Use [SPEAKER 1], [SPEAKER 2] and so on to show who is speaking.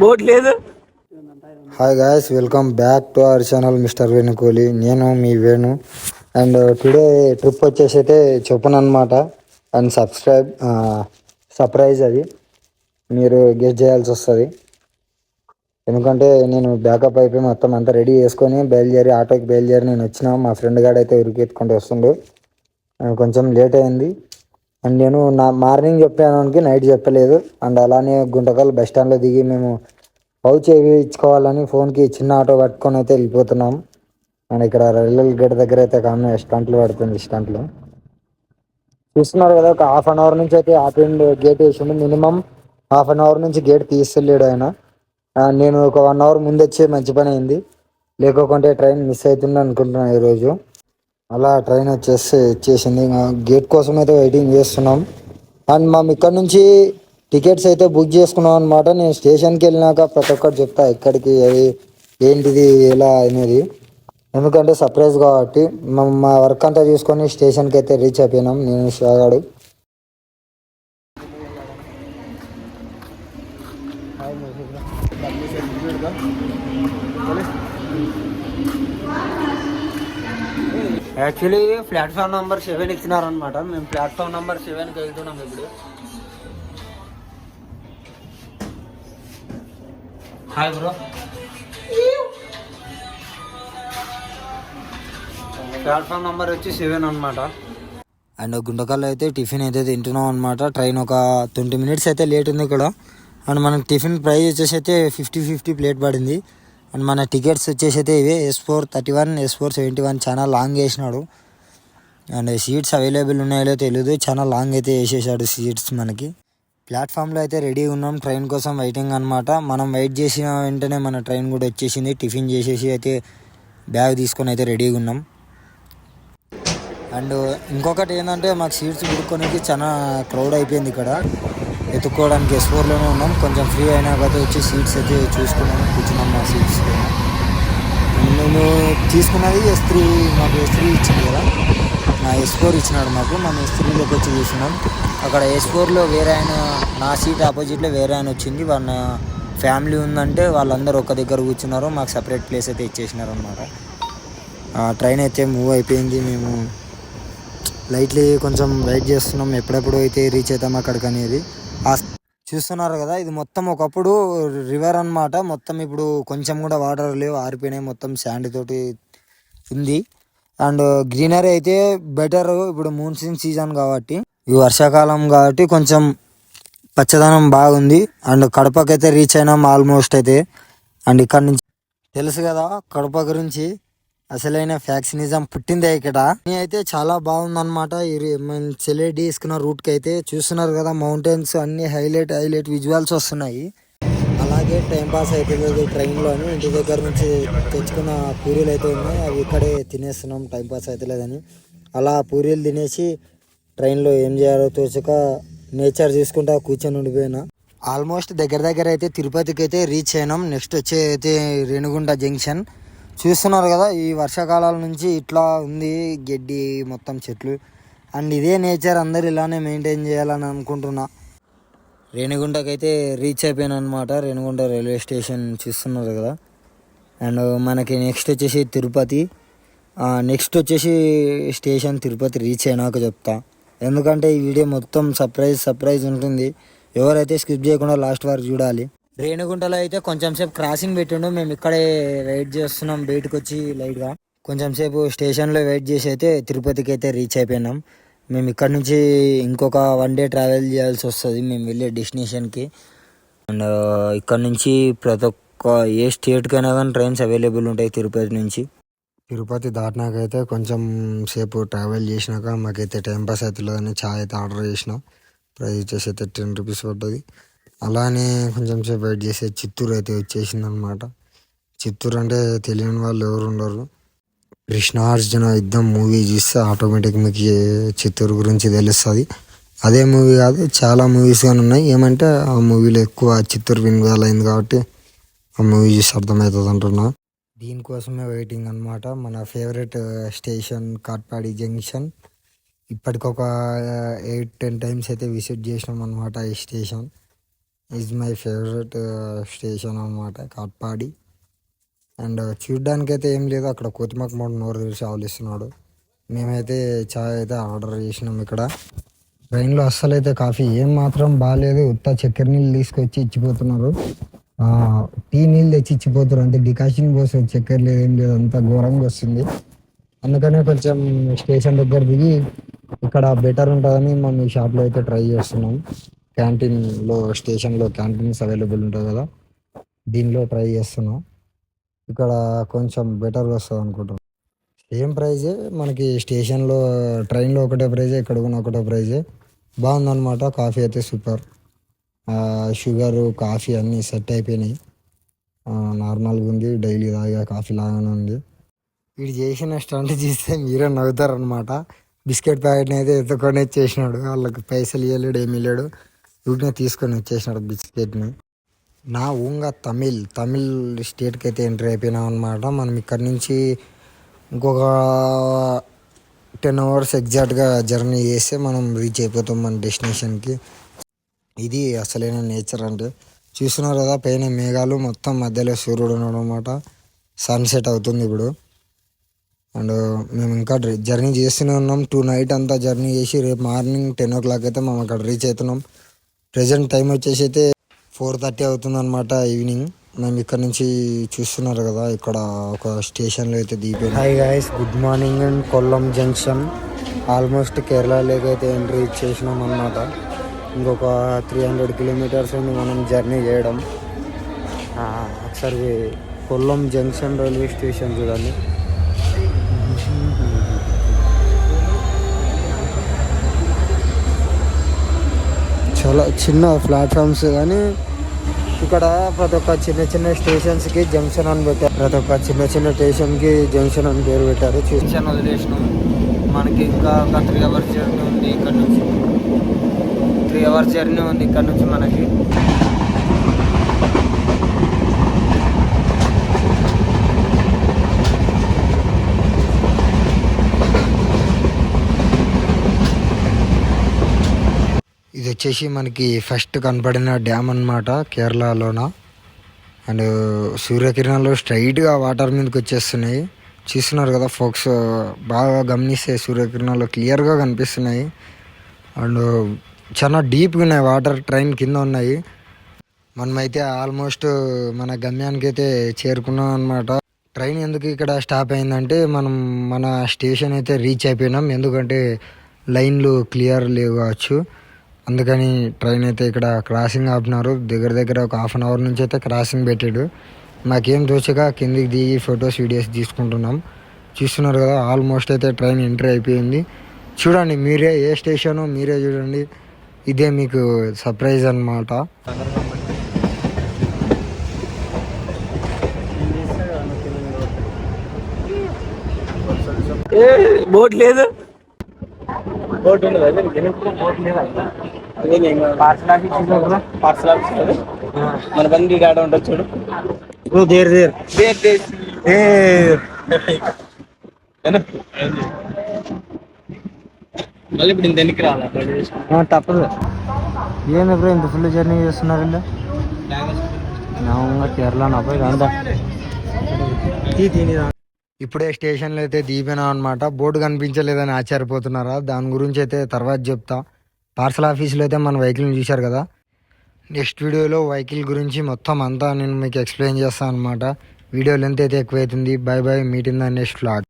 [SPEAKER 1] Boat లేదు.
[SPEAKER 2] Hi guys welcome back to our channel mister Venukoli నేను మీ Venu and today trip వచ్చేసి అయితే చెప్పను అనమాట అండ్ సబ్స్క్రైబ్ సర్ప్రైజ్ అది. మీరు గెస్ట్ చేయాల్సి వస్తుంది. ఎందుకంటే నేను బ్యాకప్ అయిపోయి మొత్తం అంతా రెడీ చేసుకొని బయలుదేరి ఆటోకి బయలుదేరి నేను వచ్చిన మా ఫ్రెండ్ గాడు అయితే ఉరికెత్తుకుంటూ వస్తుండు. Uh, కొంచెం లేట్ అయింది. అండ్ నేను నా మార్నింగ్ చెప్పాను నైట్ చెప్పలేదు. అండ్ అలానే గుంటకల్ బస్ స్టాండ్లో దిగి మేము పౌచ్ ఇచ్చుకోవాలని ఫోన్కి చిన్న ఆటో పట్టుకొని అయితే వెళ్ళిపోతున్నాం. అండ్ ఇక్కడ రైల్వే గేట్ దగ్గర అయితే కానీ స్టంట్లు పడుతుంది స్టంట్లు. చూస్తున్నారు కదా ఒక హాఫ్ అన్ అవర్ నుంచి అయితే ఆపిండు గేట్ వేసిండు. మినిమం హాఫ్ అన్ అవర్ నుంచి గేట్ తీస్తలేడు ఆయన. నేను ఒక వన్ అవర్ ముందు వచ్చే మంచి పని అయింది. లేకోకుంటే ట్రైన్ మిస్ అవుతుంది అనుకుంటున్నాను ఈరోజు. అలా ట్రైన్ వచ్చేసి వచ్చేసింది గేట్ కోసం అయితే వెయిటింగ్ చేస్తున్నాం. అండ్ మేము ఇక్కడ నుంచి టికెట్స్ అయితే బుక్ చేసుకున్నాం అనమాట నేను స్టేషన్కి వెళ్ళినాక ప్రతి ఒక్కటి చెప్తా ఎక్కడికి అది ఏంటిది ఎలా అనేది. ఎందుకంటే సర్ప్రైజ్ కాబట్టి మా వర్క్ అంతా చూసుకొని స్టేషన్కి అయితే రీచ్ అయిపోయినాం. నేను షాగాడు
[SPEAKER 1] యాక్చువల్లీ ప్లాట్ఫామ్ నెంబర్ సెవెన్ ఇచ్చినారనమాట మేము ప్లాట్ఫామ్ నెంబర్ సెవెన్కి వెళ్తున్నాం ఇప్పుడు. Hi bro. ప్లాట్ఫామ్ నెంబర్ వచ్చి సెవెన్ అనమాట
[SPEAKER 2] అండ్ గుంటకల్లో అయితే టిఫిన్ అయితే తింటున్నాం అనమాట ట్రైన్ ఒక ట్వంటీ మినిట్స్ అయితే లేట్ ఉంది ఇక్కడ. అండ్ మనకి టిఫిన్ ప్రైస్ వచ్చేసి అయితే ఫిఫ్టీ ఫిఫ్టీ ప్లేట్ పడింది. అండ్ మన టికెట్స్ వచ్చేసి అయితే ఇవే S four thirty one S four seventy one చాలా లాంగ్ వేసినాడు. అండ్ సీట్స్ అవైలబుల్ ఉన్నాయో తెలియదు చాలా లాంగ్ అయితే వేసేసాడు సీట్స్ మనకి. ప్లాట్ఫామ్లో అయితే రెడీ ఉన్నాం ట్రైన్ కోసం వెయిటింగ్ అనమాట మనం వెయిట్ చేసిన వెంటనే మన ట్రైన్ కూడా వచ్చేసింది టిఫిన్ చేసేసి అయితే బ్యాగ్ తీసుకొని అయితే రెడీగా ఉన్నాం. అండ్ ఇంకొకటి ఏంటంటే మాకు సీట్స్ దొరుకునేకి చాలా క్రౌడ్ అయిపోయింది ఇక్కడ. ఎత్తుక్కోవడానికి ఎస్ ఫోర్లోనే ఉన్నాం. కొంచెం ఫ్రీ అయినా కదా వచ్చి సీట్స్ అయితే చూసుకున్నాము కూర్చున్నాం మా సీట్స్ మేము తీసుకున్నది ఎస్ త్రీ మాకు ఎస్ త్రీ ఇచ్చింది కదా. నా ఎస్ ఫోర్ ఇచ్చినాడు మాకు. మనం ఎస్ త్రీలోకి వచ్చి చూసినాం అక్కడ ఎస్ ఫోర్లో వేరే ఆయన నా సీట్ ఆపోజిట్లో వేరే ఆయన వచ్చింది. వాళ్ళ ఫ్యామిలీ ఉందంటే వాళ్ళందరూ ఒక దగ్గర కూర్చున్నారు. మాకు సపరేట్ ప్లేస్ అయితే ఇచ్చేసినారు అనమాట ట్రైన్ అయితే మూవ్ అయిపోయింది. మేము లైట్లీ కొంచెం వెయిట్ చేస్తున్నాం. ఎప్పుడెప్పుడు అయితే రీచ్ అవుతాం అక్కడికి అనేది చూస్తున్నారు కదా ఇది మొత్తం ఒకప్పుడు రివర్ అన్నమాట. మొత్తం ఇప్పుడు కొంచెం కూడా వాటర్ లేవు ఆరిపోయినాయి మొత్తం శాండ్ తోటి ఉంది. అండ్ గ్రీనరీ అయితే బెటర్ ఇప్పుడు మూన్సూన్ సీజన్ కాబట్టి ఈ వర్షాకాలం కాబట్టి కొంచెం పచ్చదనం బాగుంది. అండ్ కడపకైతే రీచ్ అయినాం ఆల్మోస్ట్ అయితే. అండ్ ఇక్కడ నుంచి తెలుసు కదా కడప గురించి అసలైన ఫ్యాక్సినిజం పుట్టిందే ఇక్కడ. ఇది అయితే చాలా బాగుందన్నమాట. ఈ రి- సెలెడి వేసుకున్న రూట్కి అయితే చూస్తున్నారు కదా మౌంటైన్స్ అన్ని హైలైట్ హైలైట్ విజువల్స్ వస్తున్నాయి. అలాగే టైం పాస్ అవుతుంది ట్రైన్లోని ఇంటి దగ్గర నుంచి తెచ్చుకున్న పూరీలు అయితే ఉన్నాయి. అవి ఇక్కడే తినేస్తున్నాం టైం పాస్ అవుతలేదని అలా పూరీలు తినేసి ట్రైన్లో ఏం చేయాలో తోచక నేచర్ చూసుకుంటా కూర్చొని ఉండిపోయినా. ఆల్మోస్ట్ దగ్గర దగ్గర అయితే తిరుపతికి అయితే రీచ్ అయినాం. నెక్స్ట్ వచ్చే అయితే రేణుగుంట జంక్షన్ చూస్తున్నారు కదా ఈ వర్షాకాలాల నుంచి ఇట్లా ఉంది గడ్డి మొత్తం చెట్లు. అండ్ ఇదే నేచర్ అందరు ఇలానే మెయింటైన్ చేయాలని అనుకుంటున్నా. రేణిగుంటకి అయితే రీచ్ అయిపోయాను అనమాట రేణిగుంట రైల్వే స్టేషన్ చూస్తున్నారు కదా. అండ్ మనకి నెక్స్ట్ వచ్చేసి తిరుపతి. నెక్స్ట్ వచ్చేసి స్టేషన్ తిరుపతి రీచ్ అయినాక చెప్తా. ఎందుకంటే ఈ వీడియో మొత్తం సర్ప్రైజ్ సర్ప్రైజ్ ఉంటుంది. ఎవరైతే స్కిప్ చేయకుండా లాస్ట్ వరకు చూడాలి. రేణుగుంటలో అయితే కొంచెం సేపు క్రాసింగ్ పెట్టిండు. మేము ఇక్కడే వెయిట్ చేస్తున్నాం బయటకు వచ్చి లైట్గా కొంచెం సేపు స్టేషన్లో వెయిట్ చేసి అయితే తిరుపతికి అయితే రీచ్ అయిపోయినాం. మేము ఇక్కడ నుంచి ఇంకొక వన్ డే ట్రావెల్ చేయాల్సి వస్తుంది. మేము వెళ్ళే డెస్టినేషన్కి అండ్ ఇక్కడ నుంచి ప్రతి ఒక్క ఏ స్టేట్కైనా కానీ ట్రైన్స్ అవైలబుల్ ఉంటాయి తిరుపతి నుంచి. తిరుపతి దాటినాకైతే కొంచెం సేపు ట్రావెల్ చేసినాక మాకైతే టైం పాస్ అవుతుందని చాయ్ అయితే ఆర్డర్ చేసిన. ప్రైస్ వచ్చేసి అయితే టెన్ రూపీస్ పడుతుంది అలానే కొంచెం సేపు వెయిట్ చేసే చిత్తూరు అయితే వచ్చేసింది అనమాట చిత్తూరు అంటే తెలియని వాళ్ళు ఎవరు ఉండరు. కృష్ణార్జున యుద్ధం మూవీ చూస్తే ఆటోమేటిక్ మీకు చిత్తూరు గురించి తెలుస్తుంది. అదే మూవీ కాదు చాలా మూవీస్ కానీ ఉన్నాయి. ఏమంటే ఆ మూవీలో ఎక్కువ చిత్తూరు విన్వాల్ అయింది కాబట్టి ఆ మూవీ చూసి అర్థమవుతుంది అంటున్నా. దీనికోసమే వెయిటింగ్ అనమాట మన favourite station uh, Katpadi junction. ఇప్పటికొక ఎయిట్ టెన్ టైమ్స్ అయితే విజిట్ చేసినాం అనమాట ఈ station is my favourite station అనమాట కాట్పాడి. అండ్ uh, చూడ్డానికైతే అయితే ఏం లేదు అక్కడ కోతిమక్ మోడ్ నోరు తెరిచి ఆవులిస్తున్నాడు. మేమైతే చాయ్ అయితే ఆర్డర్ చేసినాం ఇక్కడ. ట్రైన్లో అస్సలు అయితే కాఫీ ఏం మాత్రం బాగాలేదు ఉత్త చక్కెర నీళ్ళు తీసుకొచ్చి ఇచ్చిపోతున్నారు. టీ నీళ్ళు తెచ్చి ఇచ్చిపోతున్నారు అంటే డికాషన్ కోసం చక్కెర లేదు ఏం లేదు అంత ఘోరంగా వస్తుంది. అందుకనే కొంచెం స్టేషన్ దగ్గర దిగి ఇక్కడ బెటర్ ఉంటుందని మనం ఈ షాప్లో అయితే ట్రై చేస్తున్నాం. క్యాంటీన్లో స్టేషన్లో క్యాంటీన్స్ అవైలబుల్ ఉంటుంది కదా? దీనిలో ట్రై చేస్తున్నాం. ఇక్కడ కొంచెం బెటర్ వస్తుంది అనుకుంటున్నాం. సేమ్ ప్రైజే మనకి స్టేషన్లో ట్రైన్లో ఒకటే ప్రైజే ఇక్కడ కూడా ఒకటే ప్రైజే. బాగుందన్నమాట కాఫీ అయితే సూపర్. షుగర్ కాఫీ అన్నీ సెట్ అయిపోయినాయి. నార్మల్గా ఉంది డైలీ తాగే కాఫీ లాగానే ఉంది. వీడు చేసిన స్టంట్ చూస్తే మీరే నవ్వుతారనమాట బిస్కెట్ ప్యాకెట్ని అయితే ఎత్తుకొని చేసినాడు వాళ్ళకి పైసలు ఇవ్వలేడు ఏమి లేడు వీటిని తీసుకొని వచ్చేసినాడు బిస్కెట్ని. నా ఊంగా తమిళ్ తమిళ్ స్టేట్కి అయితే ఎంట్రీ అయిపోయినాం అనమాట మనం ఇక్కడ నుంచి ఇంకొక టెన్ అవర్స్ ఎగ్జాక్ట్గా జర్నీ చేస్తే మనం రీచ్ అయిపోతాం మన డెస్టినేషన్కి ఇది అసలైన నేచర్ అంటే. చూస్తున్నారు కదా పైన మేఘాలు మొత్తం మధ్యలో సూర్యుడు ఉన్నాడు అనమాట సన్సెట్ అవుతుంది ఇప్పుడు. అండ్ మేము ఇంకా జర్నీ చేస్తూనే ఉన్నాం. టూ నైట్ అంతా జర్నీ చేసి రేపు మార్నింగ్ టెన్ ఓ క్లాక్ అయితే మేము అక్కడ రీచ్ అవుతున్నాం. ప్రజెంట్ టైం వచ్చేసి అయితే ఫోర్ థర్టీ అవుతుంది అనమాట ఈవినింగ్. మేము ఇక్కడ నుంచి చూస్తున్నారు కదా ఇక్కడ ఒక స్టేషన్లో అయితే దిగిపోయింది hi guys good morning and Kollam junction almost కేరళలోకి అయితే ఎంట్రీ ఇచ్చేసినాం అనమాట ఇంకొక త్రీ హండ్రెడ్ కిలోమీటర్స్ ఉంది మనం జర్నీ చేయడం. ఒకసారి కొల్లం జంక్షన్ రైల్వే స్టేషన్ చూడండి. చాలా చిన్న ప్లాట్ఫామ్స్ కానీ ఇక్కడ ప్రతి ఒక్క చిన్న చిన్న స్టేషన్స్కి జంక్షన్ అని పెట్టారు. ప్రతి ఒక్క చిన్న చిన్న స్టేషన్కి జంక్షన్ అని పేరు పెట్టారు. చూ-
[SPEAKER 1] స్టేషన్ వదిలేసినాం మనకి ఇంకా ఒక త్రీ అవర్స్ జర్నీ ఉంది ఇక్కడ నుంచి. త్రీ అవర్స్ జర్నీ ఉంది ఇక్కడ నుంచి మనకి.
[SPEAKER 2] వచ్చేసి మనకి ఫస్ట్ కనపడిన డ్యామ్ అన్నమాట కేరళలోన. అండ్ సూర్యకిరణాలు స్ట్రైట్గా వాటర్ మీదకి వచ్చేస్తున్నాయి. చూస్తున్నారు కదా ఫోక్స్ బాగా గమనిస్తే సూర్యకిరణాలు క్లియర్గా కనిపిస్తున్నాయి. అండ్ చాలా డీప్గా ఉన్నాయి వాటర్ ట్రైన్ కింద ఉన్నాయి. మనమైతే ఆల్మోస్ట్ మన గమ్యానికి అయితే చేరుకున్నాం అనమాట ట్రైన్ ఎందుకు ఇక్కడ స్టాప్ అయిందంటే మనం మన స్టేషన్ అయితే రీచ్ అయిపోయినాం. ఎందుకంటే లైన్లు క్లియర్ లేవు కావచ్చు. అందుకని ట్రైన్ అయితే ఇక్కడ క్రాసింగ్ ఆపినారు దగ్గర దగ్గర ఒక హాఫ్ అన్ అవర్ నుంచి అయితే క్రాసింగ్ పెట్టాడు. మాకేం తోచక కిందికి దిగి ఫొటోస్ వీడియోస్ తీసుకుంటున్నాం. చూస్తున్నారు కదా ఆల్మోస్ట్ అయితే ట్రైన్ ఎంట్రీ అయిపోయింది. చూడండి మీరే ఏ స్టేషను మీరే చూడండి. ఇదే మీకు సర్ప్రైజ్ అన్నమాట.
[SPEAKER 1] బోట్ లేదు. బోట్ ఉండదు? బోట్ లేదా? పార్సల్ ఆఫీస్ పార్సల్ ఆఫీస్ మన బండి గాడ ఉంటుంది చూడు.
[SPEAKER 2] ఓ there there.
[SPEAKER 1] There there.
[SPEAKER 2] There.
[SPEAKER 1] మళ్ళీ ఇప్పుడు ఇంత ఎన్నికి రావాలి?
[SPEAKER 2] తప్పదు. ఏంది బ్రో ఇంత ఫుల్ జర్నీ చేస్తున్నారు వీళ్ళు? కేరళ ఇప్పుడే స్టేషన్లో అయితే దీపినా అనమాట బోర్డు కనిపించలేదని ఆశ్చర్యపోతున్నారా? దాని గురించి అయితే తర్వాత చెప్తా. పార్సల్ ఆఫీస్లో అయితే మన వెహికల్ని చూశారు కదా. నెక్స్ట్ వీడియోలో వెహికల్ గురించి మొత్తం అంతా నేను మీకు ఎక్స్ప్లెయిన్ చేస్తాను అనమాట వీడియో లెంత్ అయితే ఎక్కువైతుంది. Bye bye. Meet in the next flat